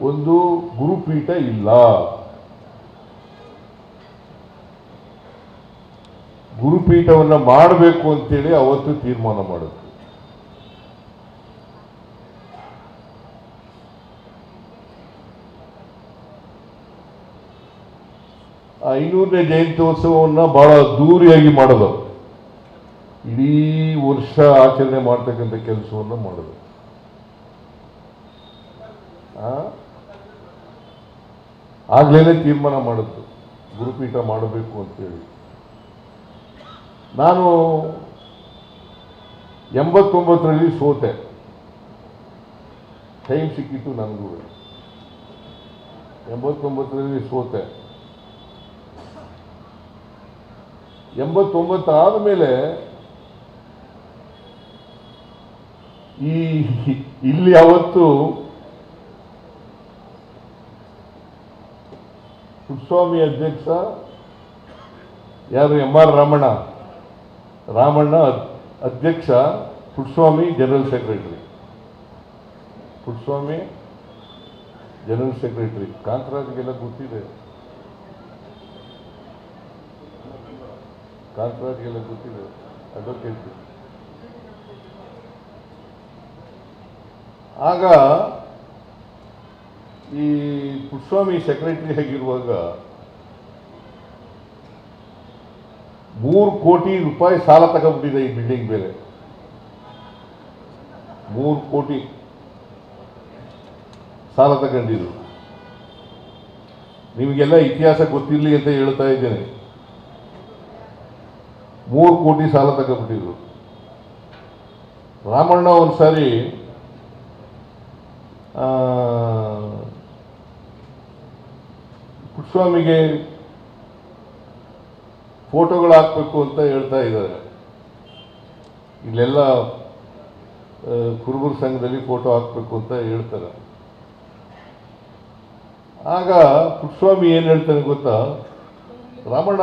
ಒಂದು ಗುರುಪೀಠ ಇಲ್ಲ. ಗುರುಪೀಠವನ್ನ ಮಾಡಬೇಕು ಅಂತೇಳಿ ಅವತ್ತು ತೀರ್ಮಾನ ಆ ಐನೂರನೇ ಜಯಂತ್ಯೋತ್ಸವವನ್ನು ಬಹಳ ದೂರಿಯಾಗಿ ಮಾಡೋದು ಇಡೀ ವರ್ಷ ಆಚರಣೆ ಮಾಡ್ತಕ್ಕಂಥ ಕೆಲಸವನ್ನು ಮಾಡೋದು ಆಗ್ಲೇನೆ ತೀರ್ಮಾನ ಮಾಡಿದ್ದು ಗುರುಪೀಠ ಮಾಡಬೇಕು ಅಂತೇಳಿ. ನಾನು ಎಂಬತ್ತೊಂಬತ್ತರಲ್ಲಿ ಸೋತೆ. ಟೈಮ್ ಸಿಕ್ಕಿತ್ತು ನನಗೂ. ಎಂಬತ್ತೊಂಬತ್ತರಲ್ಲಿ ಸೋತೆ. ಎಂಬತ್ತೊಂಬತ್ತಾದ ಮೇಲೆ ಈ ಇಲ್ಲಿ ಅವತ್ತು ಪುಟ್ಟಸ್ವಾಮಿ ಅಧ್ಯಕ್ಷ, ಯಾರು ಎಂ ಆರ್ ರಾಮಣ್ಣ? ರಾಮಣ್ಣ ಅಧ್ಯಕ್ಷ, Putswamy general secretary. Putswamy general secretary. ಕಾಂತರಾಜ್ಗೆಲ್ಲ ಗೊತ್ತಿದೆ. ಕಾಂತರಾಜ್ಗೆಲ್ಲ ಗೊತ್ತಿದೆ. ಅಡ್ವೊಕೇಟ್ ಆಗ ಈ ಪುಟ್ಟಸ್ವಾಮಿ ಸೆಕ್ರೆಟರಿ ಆಗಿರುವಾಗ ಮೂರು ಕೋಟಿ ರೂಪಾಯಿ ಸಾಲ ತಗೊಂಡ್ಬಿಟ್ಟಿದೆ ಈ ಬಿಲ್ಡಿಂಗ್ ಮೇಲೆ. ಮೂರು ಕೋಟಿ ಸಾಲ ತಗೊಂಡಿದ್ರು ನಿಮಗೆಲ್ಲ ಇತಿಹಾಸ ಗೊತ್ತಿರಲಿ ಅಂತ ಹೇಳ್ತಾ ಇದ್ದೇನೆ. ಮೂರು ಕೋಟಿ ಸಾಲ ತಗೊಂಡ್ಬಿಟ್ಟಿದ್ರು. ರಾಮಣ್ಣ ಒಂದ್ಸಾರಿ ಆ, ಪುಟ್ಟಸ್ವಾಮಿಗೆ ಫೋಟೋಗಳು ಹಾಕಬೇಕು ಅಂತ ಹೇಳ್ತಾ ಇದ್ದಾರೆ. ಇಲ್ಲೆಲ್ಲ ಕುರುಬರ ಸಂಘದಲ್ಲಿ ಫೋಟೋ ಹಾಕಬೇಕು ಅಂತ ಹೇಳ್ತಾರೆ. ಆಗ ಕುಸ್ವಾಮಿ ಏನು ಹೇಳ್ತಾನೆ ಗೊತ್ತಾ? ರಾಮಣ್ಣ,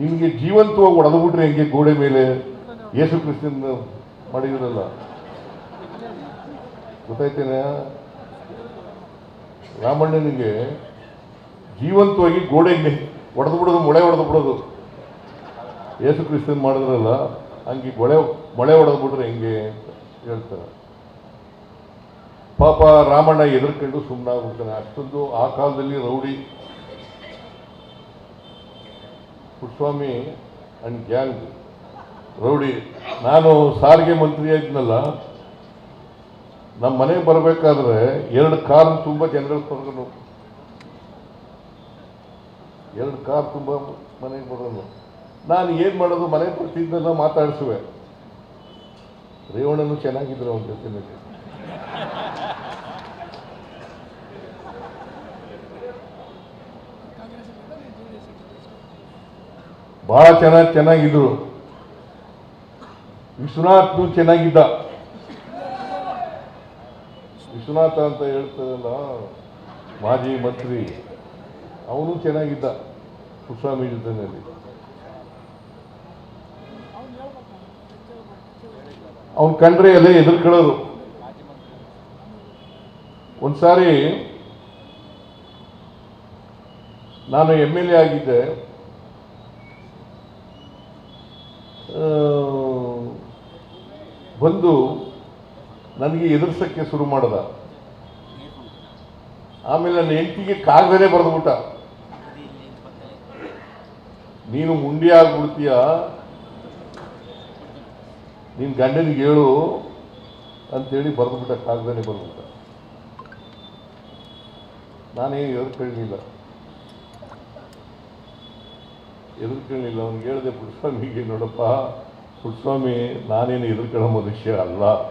ನಿಮಗೆ ಜೀವಂತವಾಗಿ ಹೊಡೆದ್ಬಿಟ್ರೆ ಹೆಂಗೆ ಗೋಡೆ ಮೇಲೆ? ಯೇಸು ಕ್ರಿಸ್ತಿನ ಮಾಡಿದ್ರಲ್ಲ. ಗೊತ್ತಾಯ್ತೇನೆ? ರಾಮಣ್ಣನಿಗೆ ಜೀವಂತವಾಗಿ ಗೋಡೆಗೆ ಒಡೆದು ಬಿಡೋದು, ಮೊಳೆ ಹೊಡೆದು ಬಿಡೋದು. ಯೇಸು ಕ್ರಿಸ್ತನ್ ಮಾಡಿದ್ರಲ್ಲ, ಹಂಗೆ ಗೊಳೆ ಮೊಳೆ ಹೊಡೆದು ಬಿಟ್ರೆ ಹೆಂಗೆ ಅಂತ ಹೇಳ್ತಾರೆ. ಪಾಪ ರಾಮಣ್ಣ ಎದುರ್ಕೊಂಡು ಸುಮ್ಮನಾಗ್ಬಿಡ್ತಾನೆ ಅಷ್ಟೊಂದು ಆ ಕಾಲದಲ್ಲಿ rowdy. Putswamy and gang rowdy. ನಾನು ಸಾರಿಗೆ ಮಂತ್ರಿ ಆಗಿದ್ನಲ್ಲ ನಮ್ಮ ಮನೆಗೆ ಬರಬೇಕಾದ್ರೆ ಎರಡು ಕಾರ್ ತುಂಬ ಜನಗಳು ಕರ್ಕೊಂಡು ಎರಡು ಕಾರ್ ತುಂಬ ಮನೆಗೆ ಬರೋದು. ನಾನು ಏನು ಮಾಡೋದು ಮನೆ ಬರ್ತಿದ್ದೆಲ್ಲ ಮಾತಾಡಿಸುವೆ. ರೇವಣ್ಣನು ಚೆನ್ನಾಗಿದ್ರು ಅವನ ಜೊತೆನಲ್ಲಿ ಬಹಳ ಚೆನ್ನಾಗಿ ಚೆನ್ನಾಗಿದ್ರು. ವಿಶ್ವನಾಥ್ನು ಚೆನ್ನಾಗಿದ್ದ. ವಿಶ್ವನಾಥ ಅಂತ ಹೇಳ್ತದಲ್ಲ ಮಾಜಿ ಮಂತ್ರಿ. ಅವನು ಚೆನ್ನಾಗಿದ್ದ ಸುಸ್ವಾಮಿ ಜೊತೆಯಲ್ಲಿ. ಅವನು ಕಂಡ್ರೆ ಎಲ್ಲ ಎದುರ್ಕೊಳ್ಳೋರು ಒಂದ್ಸಾರಿ ನಾನು ಎಂ ಎಲ್ ಎ ಆಗಿದ್ದೆ. ಬಂದು ನನಗೆ ಎದುರ್ಸಕ್ಕೆ ಶುರು ಮಾಡ್ದ. ಆಮೇಲೆ ನನ್ನ ಹೆಂಡತಿಗೆ ಕಾಗದನೇ ಬರೆದ್ಬಿಟ್ಟ. ನೀನು ಮುಂಡಿ ಆಗ್ಬಿಡ್ತೀಯ? ನಿನ್ನ ಗಂಡನಿಗೆ ಹೇಳು ಅಂತೇಳಿ ಬರೆದ್ಬಿಟ್ಟ ಕಾಗದನೇ ಬರ್ಬಿಟ್ಟ ನಾನೇನು ಎದುರ್ಕೊಳ್ಳಿಲ್ಲ ಎದುರ್ಕೊಳ್ಳಿಲ್ಲ ಅವ್ನಿಗೆ ಹೇಳಿದೆ, ಪುಟ್ಸ್ವಾಮಿಗೆ ನೋಡಪ್ಪ, ಪುಟ್ಸ್ವಾಮಿ, ನಾನೇನು ಎದುರ್ಕೊಳ್ಳೋ ಮನುಷ್ಯ ಅಲ್ಲ.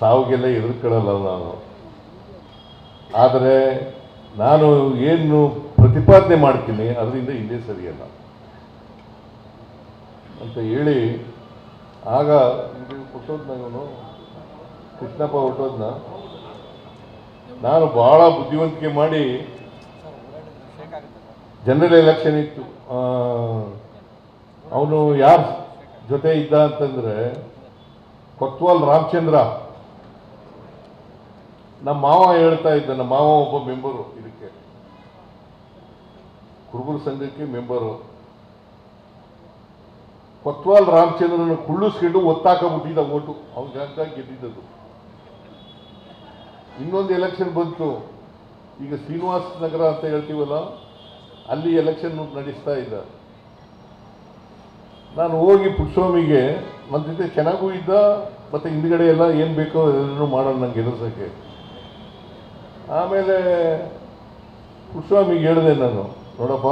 ಸಾವಿಗೆಲ್ಲ ಎದುರ್ಕೊಳ್ಳಲ್ಲ ನಾನು. ಆದರೆ ನಾನು ಏನು ಪ್ರತಿಪಾದನೆ ಮಾಡ್ತೀನಿ, ಅದರಿಂದ ಹಿಂದೆ ಸರಿಯಲ್ಲ. ಅಂತ ಹೇಳಿ, ಆಗ ಇದು ಹುಟ್ಟೋದ್ನ ಇವನು ಕೃಷ್ಣಪ್ಪ ಹುಟ್ಟೋದ್ನ, ನಾನು ಬಹಳ ಬುದ್ಧಿವಂತಿಕೆ ಮಾಡಿ ಜನರಲ್ ಎಲೆಕ್ಷನ್ ಇತ್ತು. ಅವನು ಯಾರ ಜೊತೆ ಇದ್ದ ಅಂತಂದ್ರೆ ಕೊತ್ವಾಲ್ ರಾಮಚಂದ್ರ. ನಮ್ಮ ಮಾವ ಹೇಳ್ತಾ ಇದ್ದ, ನಮ್ಮ ಮಾವ ಒಬ್ಬ ಮೆಂಬರು ಇದಕ್ಕೆ. ಕುರುಬರ ಸಂಘಕ್ಕೆ ಮೆಂಬರು ಕೊತ್ವಾಲ್ ರಾಮಚಂದ್ರನ ಕುಳ್ಳಿಸ್ಕೊಂಡು ಒತ್ತಾಕಬಿಟ್ಟಿದ್ದ ಓಟು. ಜಾಗ ಗೆದ್ದಿದ್ದದು? ಇನ್ನೊಂದು ಎಲೆಕ್ಷನ್ ಬಂತು. ಈಗ ಶ್ರೀನಿವಾಸ ನಗರ ಅಂತ ಹೇಳ್ತೀವಲ್ಲ, ಅಲ್ಲಿ ಎಲೆಕ್ಷನ್ ನಡೆಸ್ತಾ ಇದ್ದ. ನಾನು ಹೋಗಿ ಪುಟ್ಸ್ವಾಮಿಗೆ ನನ್ನ ಜೊತೆ ಚೆನ್ನಾಗೂ ಇದ್ದ, ಮತ್ತೆ ಹಿಂದ್ಗಡೆ ಎಲ್ಲ ಏನು ಬೇಕೋ ಎಲ್ಲರೂ ಮಾಡೋಣ ನಂಗೆ ಎದುರ್ಸೋಕ್ಕೆ ಆಮೇಲೆ ಪುಟ್ಸ್ವಾಮಿಗೆ ಹೇಳಿದೆ ನಾನು. ನೋಡಪ್ಪ,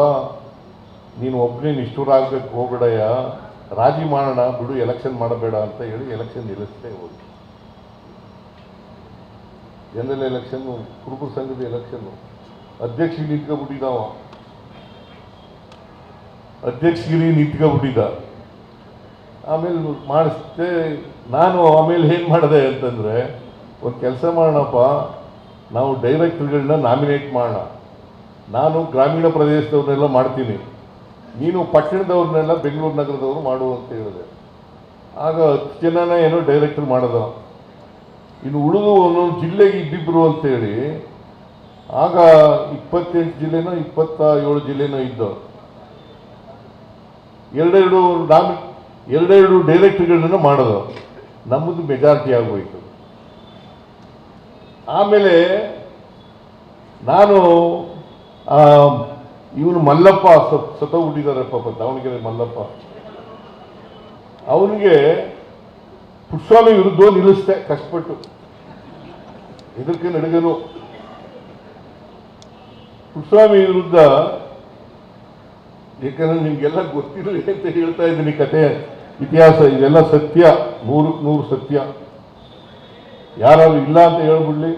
ನೀನು ಒಬ್ಬನೇ ನಿಷ್ಠೂರ ಆಗ್ಬೇಕು, ಹೋಗ್ಬೇಡಯ್ಯ. ರಾಜಿ ಮಾಡೋಣ, ಬಿಡು ಎಲೆಕ್ಷನ್ ಮಾಡಬೇಡ ಅಂತ ಹೇಳಿ ಎಲೆಕ್ಷನ್ ನಿಲ್ಲಿಸ್ತೇ ಹೋಗಿ ಜನರಲ್ ಎಲೆಕ್ಷನ್ನು ಕುರುಬರ ಸಂಘದ ಎಲೆಕ್ಷನ್ನು ಅಧ್ಯಕ್ಷಿಗೆ ನಿಂತ್ಕೊಬಿಟ್ಟಿದ್ದಾವ ಅಧ್ಯಕ್ಷಗಿರಿ ನಿಂತ್ಕೊಬಿಟ್ಟಿದ್ದ ಆಮೇಲೆ ಮಾಡಿಸ್ದೆ ನಾನು ಆಮೇಲೆ ಏನು ಮಾಡಿದೆ ಅಂತಂದರೆ, ಒಂದು ಕೆಲಸ ಮಾಡೋಣಪ್ಪ, ನಾವು ಡೈರೆಕ್ಟರ್ಗಳನ್ನ ನಾಮಿನೇಟ್ ಮಾಡೋಣ. ನಾನು ಗ್ರಾಮೀಣ ಪ್ರದೇಶದವ್ರನ್ನೆಲ್ಲ ಮಾಡ್ತೀನಿ. ನೀನು ಪಟ್ಟಣದವ್ರನ್ನೆಲ್ಲ ಬೆಂಗಳೂರು ನಗರದವರು ಮಾಡು ಅಂತ ಹೇಳಿದೆ. ಆಗ ಹತ್ತು ಜನನ ಏನೋ ಡೈರೆಕ್ಟರ್ ಮಾಡಿದ. ಇನ್ನು ಉಳಿದು ಒಂದೊಂದು ಜಿಲ್ಲೆಗೆ ಇದ್ದಿಬ್ರು ಅಂತೇಳಿ, ಆಗ ಇಪ್ಪತ್ತೆಂಟು ಜಿಲ್ಲೆನೋ ಇಪ್ಪತ್ತ ಏಳು ಜಿಲ್ಲೆನೋ ಇದ್ದವು ಎರಡೆರಡು ನಾಮಿ ಎರಡೆರಡು ಡೈರೆಕ್ಟರ್ಗಳನ್ನ ಮಾಡೋದು, ನಮ್ಮದು ಮೆಜಾರಿಟಿ ಆಗೋಯ್ತು. ಆಮೇಲೆ ನಾನು ಇವನು ಮಲ್ಲಪ್ಪ ಸತ್ ಹುಟ್ಟಿದ್ದಾರೆ ಪಾಪ, ದಾವಣಗೆರೆ ಮಲ್ಲಪ್ಪ. ಅವನಿಗೆ ಪುಟ್ಸ್ವಾಮಿ ವಿರುದ್ಧ ನಿಲ್ಲಿಸ್ದೆ, ಕಷ್ಟಪಟ್ಟು. ಇದಕ್ಕೆ ನಡುಗನು. ಪುಟ್ಸ್ವಾಮಿ ವಿರುದ್ಧ ಯಾಕಂದ್ರೆ ನಿಮ್ಗೆಲ್ಲ ಗೊತ್ತಿರಲಿ ಅಂತ ಹೇಳ್ತಾ ಇದ್ದೀನಿ ಕತೆ ಇತಿಹಾಸ ಇದೆಲ್ಲ ಸತ್ಯ, ನೂರು ನೂರು ಸತ್ಯ. ಯಾರಾದ್ರು ಇಲ್ಲ ಅಂತ ಹೇಳ್ಬಿಡ್ಲಿ.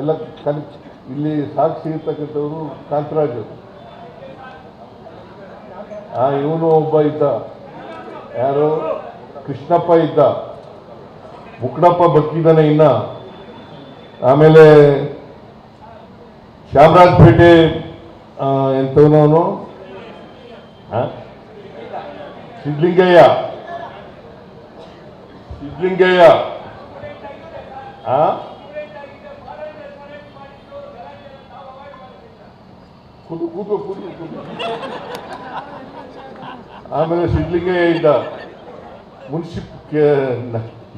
ಎಲ್ಲ ಕನ್ ಇಲ್ಲಿ ಸಾಕ್ಷಿ ಇರ್ತಕ್ಕಂಥವ್ರು ಕಾಂತರಾಜು. ಆ, ಇವನು ಒಬ್ಬ ಇದ್ದ. ಯಾರು? ಕೃಷ್ಣಪ್ಪ ಇದ್ದ. ಮುಕ್ಕಡಪ್ಪ ಬದುಕಿದ್ದಾನೆ ಇನ್ನ. ಆಮೇಲೆ ಶ್ಯಾಮರಾಜಪೇಟೆ ಎಂಥವನವನು ಸಿದ್ಲಿಂಗಯ್ಯ. ಸಿದ್ಲಿಂಗಯ್ಯ. ಆ? ಕೂತು ಕೂತು ಕೂತು ಆಮೇಲೆ ಸಿದ್ಲಿಂಗಯ್ಯ ಇದ್ದ ಮುನ್ಸಿಪ್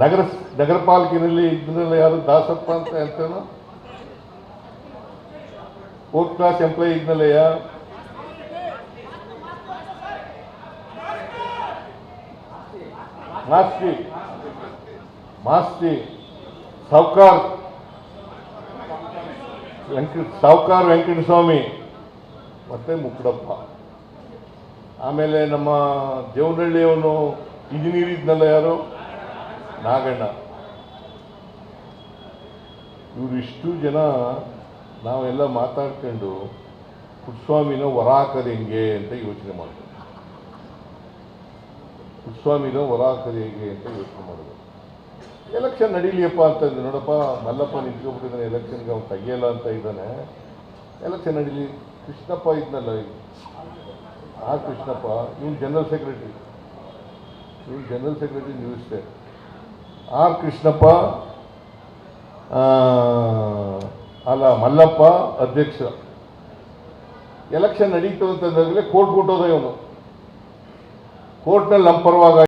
ನಗರ ನಗರ ಪಾಲಿಕೆಯಲ್ಲಿ ಇದ್ರಲ್ಲ ಯಾರು ದಾಸಪ್ಪ ಅಂತ ಹೇಳ್ತಾನೋ ಫೋರ್ತ್ ಕ್ಲಾಸ್ ಎಂಪ್ಲಾಯಿ ಇದ್ನಲ್ಲಯ್ಯ? ಮಾಸ್ತಿ ಮಾಸ್ತಿ ಸಾವ್ಕಾರ್ ವೆಂಕಟ ಸಾವ್ಕಾರ್ ವೆಂಕಟಸ್ವಾಮಿ ಮತ್ತೆ ಮುಕ್ಕಡಪ್ಪ. ಆಮೇಲೆ ನಮ್ಮ ದೇವನಹಳ್ಳಿಯವನು ಇಂಜಿನಿಯರ್ ಇದ್ನಲ್ಲ ಯಾರು? ನಾಗಣ್ಣ. ಇವರು ಇಷ್ಟು ಜನ ನಾವೆಲ್ಲ ಮಾತಾಡ್ಕೊಂಡು ಪುಟ್ಸ್ವಾಮಿನ ಹೊರ ಹೆಂಗೆ ಅಂತ ಯೋಚನೆ ಮಾಡಿದ್ರು ಪುಟ್ಸ್ವಾಮಿನ ಹೊರ ಹೇಗೆ ಅಂತ ಯೋಚನೆ ಮಾಡಿದ್ರು ಎಲೆಕ್ಷನ್ ನಡೀಲಿಯಪ್ಪ ಅಂತ ಇದ್ದೆ ನೋಡಪ್ಪ, ಮಲ್ಲಪ್ಪ ನಿಂತ್ಕೊಬಿಟ್ಟಿದ್ದಾನೆ, ಎಲೆಕ್ಷನ್ಗೆ ಅವ್ನು ತೆಗಿಯಲ್ಲ ಅಂತ ಇದ್ದಾನೆ. ಎಲೆಕ್ಷನ್ ನಡೀಲಿ. ಕೃಷ್ಣಪ್ಪ ಇದ್ನಲ್ಲ ಆ ಕೃಷ್ಣಪ್ಪ ಇವನು ಜನರಲ್ ಸೆಕ್ರೆಟರಿ ಇವನು general secretary news R Krishnappa ಆ, ಅಲ್ಲ ಮಲ್ಲಪ್ಪ ಅಧ್ಯಕ್ಷ. ಎಲೆಕ್ಷನ್ ನಡೀತು ಅಂತಂದಾಗಲೇ ಕೋರ್ಟ್ ಕೊಟ್ಟೋದ ಇವನು. ಕೋರ್ಟ್ನಲ್ಲಿ ನಮ್ಮ ಪರವಾಗಿ